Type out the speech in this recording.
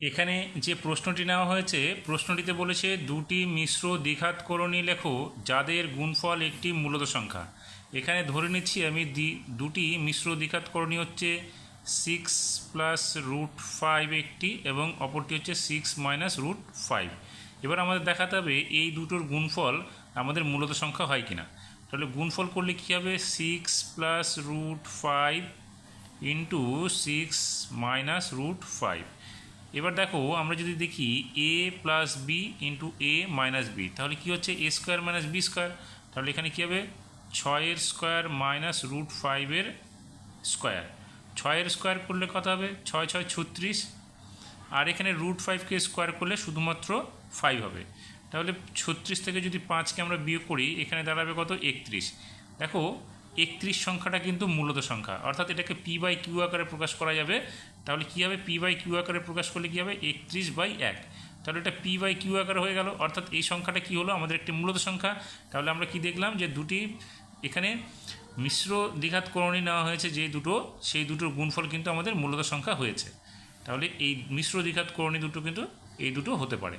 এখানে যে প্রশ্নটি নেওয়া হয়েছে, প্রশ্নটিতে বলেছে, দুটি মিশ্র দ্বিঘাত করণী লেখো যাদের গুণফল একটি মূলত সংখ্যা। এখানে ধরে নিচ্ছি আমি দুটি মিশ্র দ্বিঘাত করণী হচ্ছে সিক্স প্লাস রুট ফাইভ একটি এবং অপরটি হচ্ছে সিক্স মাইনাস রুট ফাইভ এবার আমাদের দেখাতে হবে এই দুটোর গুণফল আমাদের মূলত সংখ্যা হয় কিনা। তাহলে গুণফল করলে কী হবে? Six plus root five into six minus root five এবার দেখো, আমরা যদি দেখি A plus B into A minus B তাহলে কী হচ্ছে? A square minus B square তাহলে এখানে কী হবে? ছয়ের স্কোয়ার মাইনাস রুট ফাইভের স্কোয়ার ছয়ের স্কোয়ার করলে কত হবে? ছয় ছয়, ছত্রিশ। আর এখানে রুট ফাইভকে স্কোয়ার করলে শুধুমাত্র ফাইভ হবে। তাহলে ছত্রিশ থেকে যদি পাঁচকে আমরা বিয়োগ করি, এখানে দাঁড়াবে কত? একত্রিশ। দেখো একত্রিশ সংখ্যাটা কিন্তু মূলত সংখ্যা। অর্থাৎ এটাকে পি বাই কিউ আকারে প্রকাশ করা যাবে। তাহলে কী হবে? পি বাই কিউ আকারে প্রকাশ করলে কী হবে? একত্রিশ বাই এক। তাহলে এটা পি বাই কিউ আকারে হয়ে গেল। অর্থাৎ এই সংখ্যাটা কী হলো? আমাদের একটি মূলত সংখ্যা। তাহলে আমরা কি দেখলাম? যে দুটি এখানে মিশ্র দ্বিঘাত করণী নেওয়া হয়েছে যে দুটো, সেই দুটোর গুণফল কিন্তু আমাদের মূলত সংখ্যা হয়েছে। তাহলে এই মিশ্র দ্বিঘাত করণী দুটো কিন্তু এই দুটো হতে পারে।